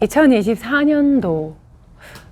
2024년도.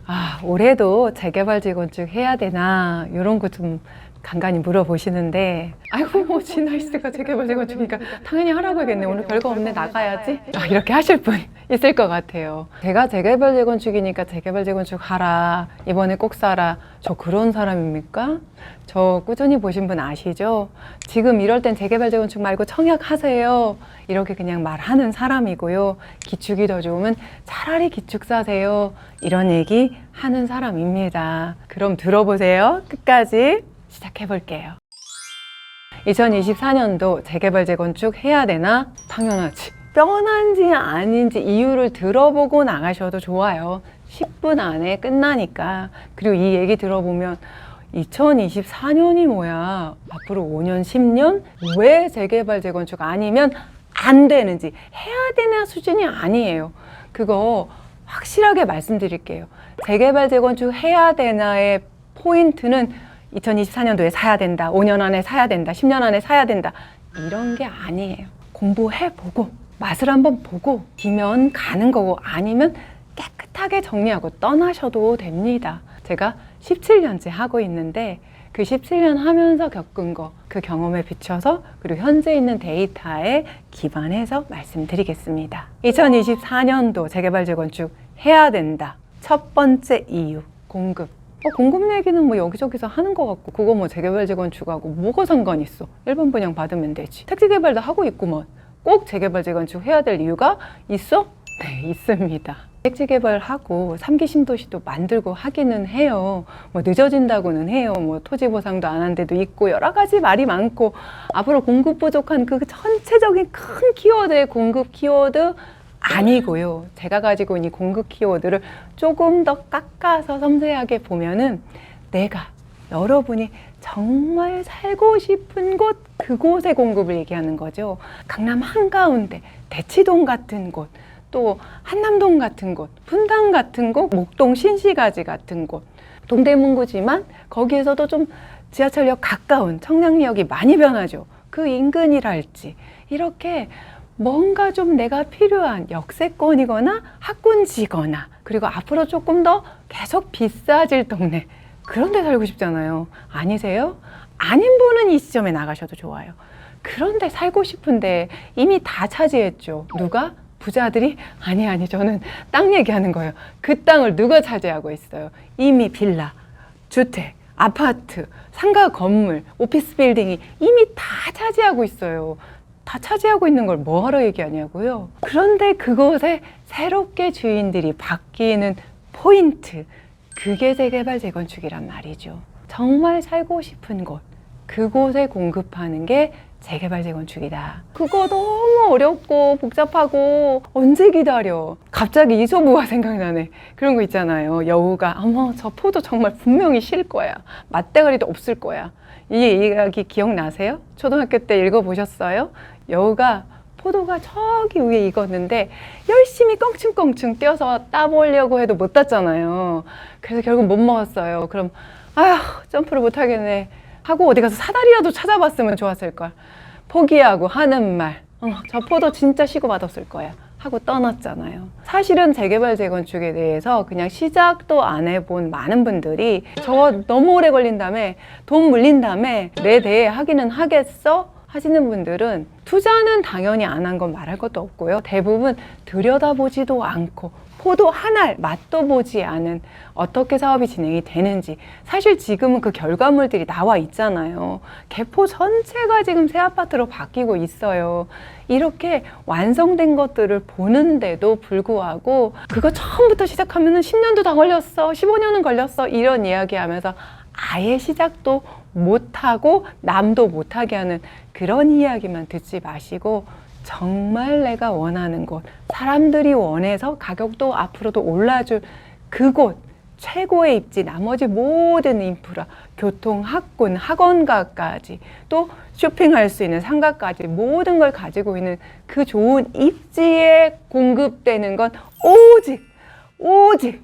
아, 올해도 재개발 재건축 해야 되나 이런 거 좀 간간히 물어보시는데 아이고 뭐 진아이스가 재개발 재건축이니까 당연히 하라고 하겠네. 오늘 별거 없네. 나가야지. 아, 이렇게 하실 분 있을 것 같아요. 제가 재개발 재건축이니까 재개발 재건축 하라. 이번에 꼭 사라. 저 그런 사람입니까? 저 꾸준히 보신 분 아시죠? 지금 이럴 땐 재개발 재건축 말고 청약하세요. 이렇게 그냥 말하는 사람이고요. 기축이 더 좋으면 차라리 기축 사세요. 이런 얘기 하는 사람입니다. 그럼 들어보세요. 끝까지 시작해 볼게요 2024년도 재개발 재건축 해야 되나? 당연하지. 뻔한지 아닌지 이유를 들어보고 나가셔도 좋아요. 10분 안에 끝나니까. 그리고 이 얘기 들어보면 2024년이 뭐야? 앞으로 5년, 10년? 왜 재개발 재건축 아니면 안 되는지 해야 되나 수준이 아니에요. 그거 확실하게 말씀드릴게요. 재개발 재건축 해야 되나의 포인트는 2024년도에 사야 된다, 5년 안에 사야 된다, 10년 안에 사야 된다. 이런 게 아니에요. 공부해 보고, 맛을 한번 보고, 기면 가는 거고, 아니면 깨끗하게 정리하고 떠나셔도 됩니다. 제가 17년째 하고 있는데, 그 17년 하면서 겪은 거, 그 경험에 비춰서, 그리고 현재 있는 데이터에 기반해서 말씀드리겠습니다. 2024년도 재개발 재건축 해야 된다. 첫 번째 이유, 공급. 어, 공급 얘기는 뭐 여기저기서 하는 것 같고 그거 뭐 재개발 재건축하고 뭐가 상관 있어? 일반 분양 받으면 되지. 택지 개발도 하고 있구먼. 꼭 재개발 재건축 해야 될 이유가 있어? 네 있습니다. 택지 개발하고 삼기 신도시도 만들고 하기는 해요. 뭐 늦어진다고는 해요. 뭐 토지 보상도 안 한 데도 있고 여러 가지 말이 많고. 앞으로 공급 부족한 그 전체적인 큰 키워드의 공급 키워드 아니고요. 제가 가지고 있는 이 공급 키워드를 조금 더 깎아서 섬세하게 보면은 내가 여러분이 정말 살고 싶은 곳 그곳의 공급을 얘기하는 거죠. 강남 한가운데 대치동 같은 곳, 또 한남동 같은 곳, 분당 같은 곳, 목동 신시가지 같은 곳, 동대문구지만 거기에서도 좀 지하철역 가까운 청량리역이 많이 변하죠. 그 인근이랄지 이렇게 뭔가 좀 내가 필요한 역세권이거나 학군지거나 그리고 앞으로 조금 더 계속 비싸질 동네 그런 데 살고 싶잖아요. 아니세요? 아닌 분은 이 시점에 나가셔도 좋아요. 그런데 살고 싶은데 이미 다 차지했죠. 누가? 부자들이? 아니, 아니, 저는 땅 얘기하는 거예요. 그 땅을 누가 차지하고 있어요? 이미 빌라, 주택, 아파트, 상가 건물, 오피스 빌딩이 이미 다 차지하고 있어요. 다 차지하고 있는 걸 뭐하러 얘기하냐고요. 그런데 그곳에 새롭게 주인들이 바뀌는 포인트, 그게 재개발 재건축이란 말이죠. 정말 살고 싶은 곳, 그곳에 공급하는 게 재개발 재건축이다. 그거 너무 어렵고 복잡하고 언제 기다려? 갑자기 이소부가 생각나네. 그런 거 있잖아요. 여우가 어머 저 포도 정말 분명히 실 거야. 맛대가리도 없을 거야. 이 이야기 기억나세요? 초등학교 때 읽어보셨어요? 여우가 포도가 저기 위에 익었는데 열심히 껑충껑충 뛰어서 따보려고 해도 못 땄잖아요. 그래서 결국 못 먹었어요. 그럼 아휴 점프를 못 하겠네 하고 어디 가서 사다리라도 찾아봤으면 좋았을 걸. 포기하고 하는 말. 어, 저 포도 진짜 시고 맛없을 거야. 하고 떠났잖아요. 사실은 재개발 재건축에 대해서 그냥 시작도 안 해본 많은 분들이 저거 너무 오래 걸린 다음에 돈 물린 다음에 내 대에 하기는 하겠어? 하시는 분들은 투자는 당연히 안 한 건 말할 것도 없고요. 대부분 들여다보지도 않고 포도 한 알 맛도 보지 않은 어떻게 사업이 진행이 되는지 사실 지금은 그 결과물들이 나와 있잖아요. 개포 전체가 지금 새 아파트로 바뀌고 있어요. 이렇게 완성된 것들을 보는데도 불구하고 그거 처음부터 시작하면 10년도 다 걸렸어, 15년은 걸렸어 이런 이야기 하면서 아예 시작도 못하고 남도 못하게 하는 그런 이야기만 듣지 마시고 정말 내가 원하는 곳, 사람들이 원해서 가격도 앞으로도 올라줄 그곳, 최고의 입지, 나머지 모든 인프라, 교통, 학군, 학원가까지 또 쇼핑할 수 있는 상가까지 모든 걸 가지고 있는 그 좋은 입지에 공급되는 건 오직, 오직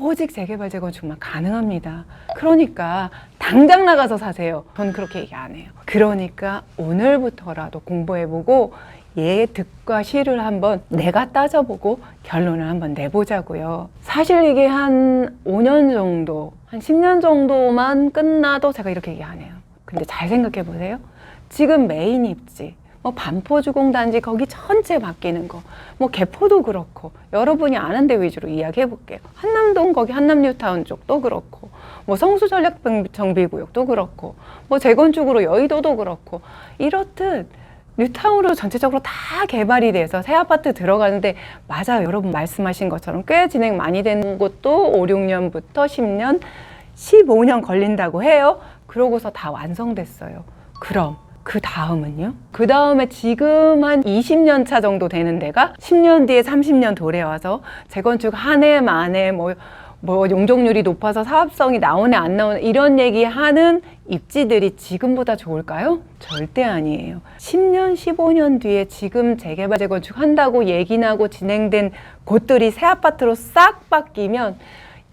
오직 재개발 재건축만 가능합니다. 그러니까 당장 나가서 사세요. 전 그렇게 얘기 안 해요. 그러니까 오늘부터라도 공부해보고 얘의 득과 실을 한번 내가 따져보고 결론을 한번 내보자고요. 사실 이게 한 5년 정도, 한 10년 정도만 끝나도 제가 이렇게 얘기 안 해요. 근데 잘 생각해 보세요. 지금 메인 입지, 뭐 반포주공단지 거기 전체 바뀌는 거, 뭐 개포도 그렇고 여러분이 아는 데 위주로 이야기해 볼게요. 한남동 거기 한남뉴타운 쪽도 그렇고, 뭐 성수전략 정비구역도 그렇고, 뭐 재건축으로 여의도도 그렇고 이렇듯 뉴타운으로 전체적으로 다 개발이 돼서 새 아파트 들어가는데 맞아요. 여러분 말씀하신 것처럼 꽤 진행 많이 된 곳도 5, 6년부터 10년, 15년 걸린다고 해요. 그러고서 다 완성됐어요. 그럼 그 다음은요? 그 다음에 지금 한 20년 차 정도 되는 데가 10년 뒤에 30년 도래 와서 재건축 한 해 만에 뭐, 뭐 용적률이 높아서 사업성이 나오네 안 나오네 이런 얘기 하는 입지들이 지금보다 좋을까요? 절대 아니에요. 10년, 15년 뒤에 지금 재개발 재건축 한다고 얘기 나고 진행된 곳들이 새 아파트로 싹 바뀌면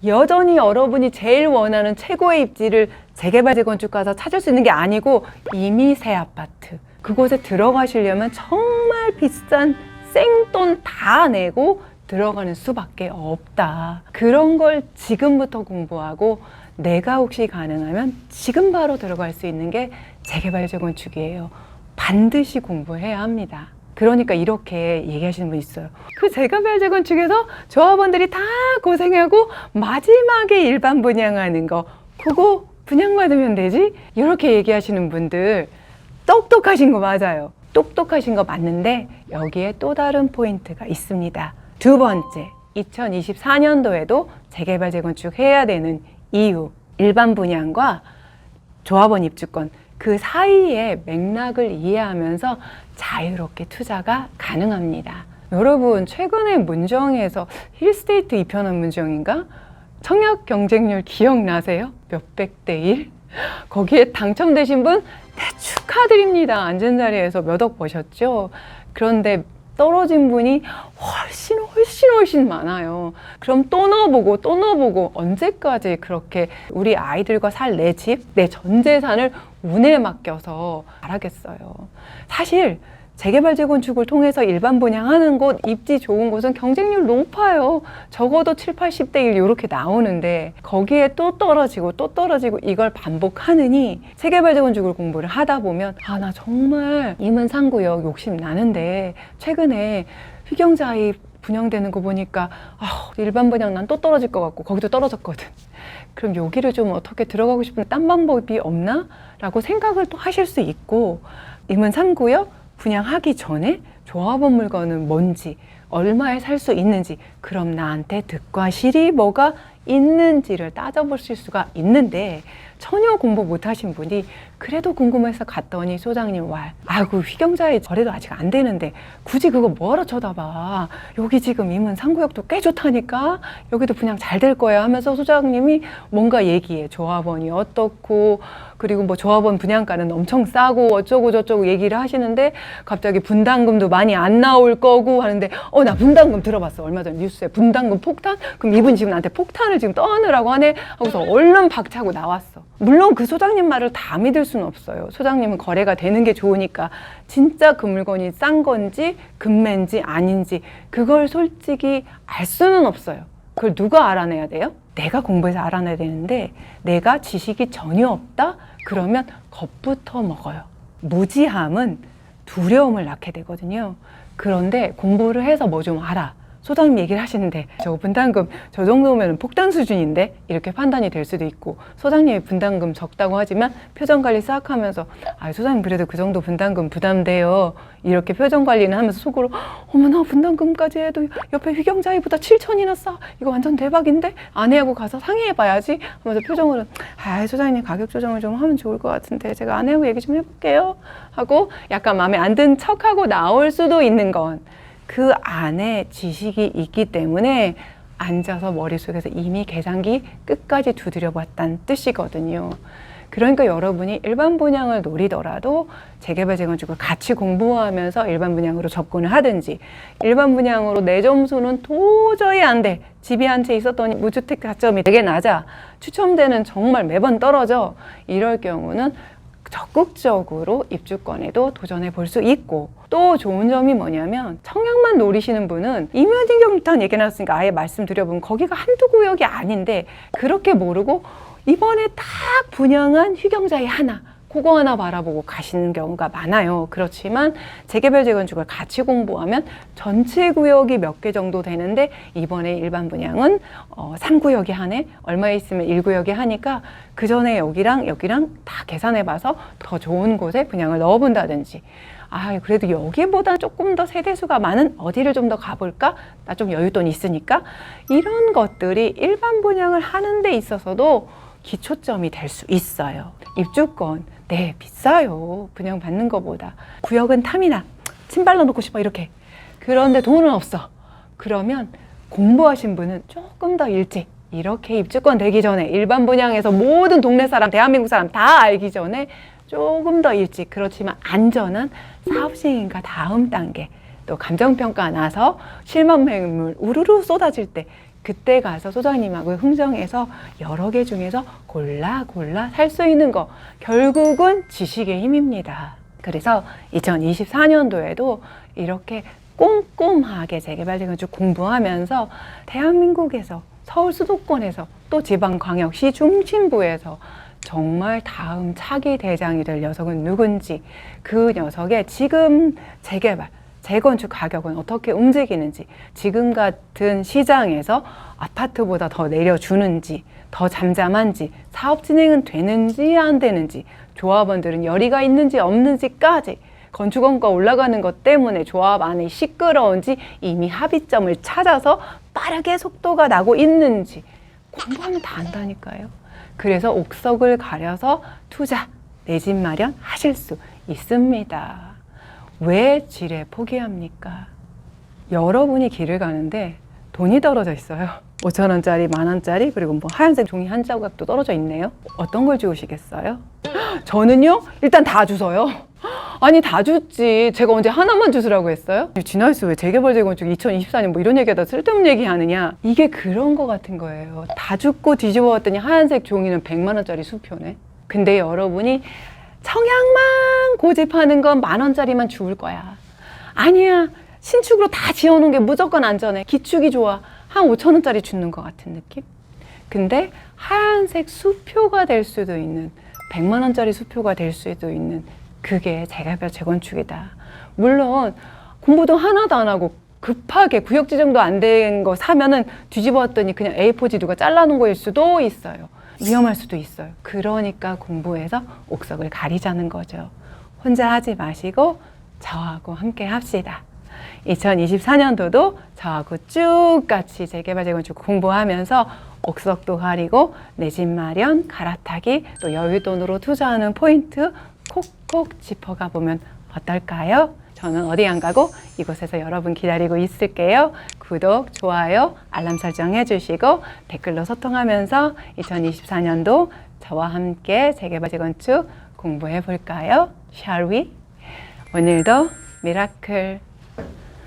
여전히 여러분이 제일 원하는 최고의 입지를 재개발 재건축 가서 찾을 수 있는 게 아니고 이미 새 아파트 그곳에 들어가시려면 정말 비싼 생돈 다 내고 들어가는 수밖에 없다. 그런 걸 지금부터 공부하고 내가 혹시 가능하면 지금 바로 들어갈 수 있는 게 재개발 재건축이에요. 반드시 공부해야 합니다. 그러니까 이렇게 얘기하시는 분 있어요. 그 재개발 재건축에서 조합원들이 다 고생하고 마지막에 일반 분양하는 거 그거 분양받으면 되지? 이렇게 얘기하시는 분들 똑똑하신 거 맞아요. 똑똑하신 거 맞는데 여기에 또 다른 포인트가 있습니다. 두 번째, 2024년도에도 재개발 재건축 해야 되는 이유, 일반 분양과 조합원 입주권 그 사이의 맥락을 이해하면서 자유롭게 투자가 가능합니다. 여러분 최근에 문정에서 힐스테이트 입현한 문정인가? 청약 경쟁률 기억나세요? 몇백 대 일? 거기에 당첨되신 분 네, 축하드립니다. 앉은 자리에서 몇 억 버셨죠? 그런데 떨어진 분이 훨씬 훨씬 훨씬 많아요. 그럼 또 넣어보고 또 넣어보고 언제까지 그렇게 우리 아이들과 살 내 집, 내 전 재산을 운에 맡겨서 잘하겠어요. 사실 재개발 재건축을 통해서 일반 분양하는 곳, 입지 좋은 곳은 경쟁률 높아요. 적어도 7, 80대 1 이렇게 나오는데 거기에 또 떨어지고 또 떨어지고 이걸 반복하느니 재개발 재건축을 공부를 하다 보면 아 나 정말 임은상구역 욕심 나는데 최근에 휘경자이 분양되는 거 보니까 아, 일반 분양 난 또 떨어질 것 같고 거기도 떨어졌거든. 그럼 여기를 좀 어떻게 들어가고 싶은데 딴 방법이 없나? 라고 생각을 또 하실 수 있고 임은 3구역 분양하기 전에 조합원 물건은 뭔지 얼마에 살 수 있는지 그럼 나한테 득과 실이 뭐가 있는지를 따져보실 수가 있는데 전혀 공부 못하신 분이 그래도 궁금해서 갔더니 소장님 말 아이고 휘경자의 거래도 아직 안 되는데 굳이 그거 뭐하러 쳐다봐? 여기 지금 임은 상구역도 꽤 좋다니까? 여기도 분양 잘될 거야 하면서 소장님이 뭔가 얘기해. 조합원이 어떻고 그리고 뭐 조합원 분양가는 엄청 싸고 어쩌고 저쩌고 얘기를 하시는데 갑자기 분담금도 많이 안 나올 거고 하는데 어 나 분담금 들어봤어. 얼마 전 뉴스에 분담금 폭탄? 그럼 이분 지금 나한테 폭탄을 지금 떠느라고 하네 하고서 얼른 박차고 나왔어 물론 그 소장님 말을 다 믿을 수는 없어요 소장님은 거래가 되는 게 좋으니까 진짜 그 물건이 싼 건지 금매인지 아닌지 그걸 솔직히 알 수는 없어요 그걸 누가 알아내야 돼요? 내가 공부해서 알아내야 되는데 내가 지식이 전혀 없다? 그러면 겁부터 먹어요. 무지함은 두려움을 낳게 되거든요. 그런데 공부를 해서 뭐 좀 알아. 소장님 얘기를 하시는데 저 분담금 저 정도면 폭탄 수준인데? 이렇게 판단이 될 수도 있고 소장님이 분담금 적다고 하지만 표정 관리 싹 하면서 아 소장님 그래도 그 정도 분담금 부담돼요. 이렇게 표정 관리는 하면서 속으로 어머나 분담금까지 해도 옆에 휘경자이보다 7천이나 싸. 이거 완전 대박인데? 아내하고 가서 상의해봐야지 하면서 표정으로 아 소장님 가격 조정을 좀 하면 좋을 것 같은데 제가 아내하고 얘기 좀 해볼게요 하고 약간 마음에 안 든 척하고 나올 수도 있는 건 그 안에 지식이 있기 때문에 앉아서 머릿속에서 이미 계산기 끝까지 두드려 봤다는 뜻이거든요. 그러니까 여러분이 일반 분양을 노리더라도 재개발 재건축을 같이 공부하면서 일반 분양으로 접근을 하든지 일반 분양으로 내 점수는 도저히 안 돼. 집이 한 채 있었더니 무주택 가점이 되게 낮아. 추첨되는 정말 매번 떨어져. 이럴 경우는 적극적으로 입주권에도 도전해 볼 수 있고 또 좋은 점이 뭐냐면 청약만 노리시는 분은 이면진 경탄 얘기 나왔으니까 아예 말씀드려보면 거기가 한두 구역이 아닌데 그렇게 모르고 이번에 딱 분양한 휴경자의 하나 그거 하나 바라보고 가시는 경우가 많아요. 그렇지만 재개발 재건축을 같이 공부하면 전체 구역이 몇 개 정도 되는데 이번에 일반 분양은 어, 3구역이 하네 얼마 있으면 1구역이 하니까 그 전에 여기랑 여기랑 다 계산해 봐서 더 좋은 곳에 분양을 넣어 본다든지 아, 그래도 여기보다 조금 더 세대수가 많은 어디를 좀 더 가볼까? 나 좀 여윳돈 있으니까. 이런 것들이 일반 분양을 하는 데 있어서도 기초점이 될 수 있어요. 입주권, 네, 비싸요. 분양 받는 것보다. 구역은 탐이나, 침발로 놓고 싶어, 이렇게. 그런데 돈은 없어. 그러면 공부하신 분은 조금 더 일찍 이렇게 입주권 되기 전에 일반 분양에서 모든 동네 사람, 대한민국 사람 다 알기 전에 조금 더 일찍 그렇지만 안전한 사업 시행인가 다음 단계 또 감정평가 나서 실망 매물 우르르 쏟아질 때 그때 가서 소장님하고 흥정해서 여러 개 중에서 골라 골라 살 수 있는 거 결국은 지식의 힘입니다. 그래서 2024년도에도 이렇게 꼼꼼하게 재개발 재건축 공부하면서 대한민국에서 서울 수도권에서 또 지방광역시 중심부에서 정말 다음 차기 대장이 될 녀석은 누군지 그 녀석의 지금 재개발 재건축 가격은 어떻게 움직이는지 지금 같은 시장에서 아파트보다 더 내려주는지 더 잠잠한지 사업 진행은 되는지 안 되는지 조합원들은 열의가 있는지 없는지까지 건축원가 올라가는 것 때문에 조합 안이 시끄러운지 이미 합의점을 찾아서 빠르게 속도가 나고 있는지 공부하면 다 안다니까요. 그래서 옥석을 가려서 투자, 내 집 마련 하실 수 있습니다. 왜 지뢰 포기합니까? 여러분이 길을 가는데 돈이 떨어져 있어요. 5천 원짜리, 만 원짜리, 그리고 뭐 하얀색 종이 한 조각도 떨어져 있네요. 어떤 걸 주우시겠어요? 저는요, 일단 다 주서요. 아니 다 줬지. 제가 언제 하나만 주스라고 했어요? 진아이스 왜 재개발 재건축 2024년 뭐 이런 얘기하다 쓸데없는 얘기 하느냐? 이게 그런 거 같은 거예요. 다 죽고 뒤집어 왔더니 하얀색 종이는 100만 원짜리 수표네. 근데 여러분이 청약만 고집하는 건 만 원짜리만 주울 거야. 아니야. 신축으로 다 지어놓은 게 무조건 안전해. 기축이 좋아. 한 5천 원짜리 주는 것 같은 느낌? 근데 하얀색 수표가 될 수도 있는 100만 원짜리 수표가 될 수도 있는 그게 재개발 재건축이다. 물론 공부도 하나도 안 하고 급하게 구역 지정도 안 된 거 사면은 뒤집어 왔더니 그냥 A4지 누가 잘라놓은 거일 수도 있어요. 위험할 수도 있어요. 그러니까 공부해서 옥석을 가리자는 거죠. 혼자 하지 마시고 저하고 함께 합시다. 2024년도도 저하고 쭉 같이 재개발 재건축 공부하면서 옥석도 가리고 내 집 마련, 갈아타기, 또 여유돈으로 투자하는 포인트 콕콕 짚어가 보면 어떨까요? 저는 어디 안 가고 이곳에서 여러분 기다리고 있을게요. 구독, 좋아요, 알람 설정 해주시고 댓글로 소통하면서 2024년도 저와 함께 재개발 재건축 공부해 볼까요? Shall we? 오늘도 미라클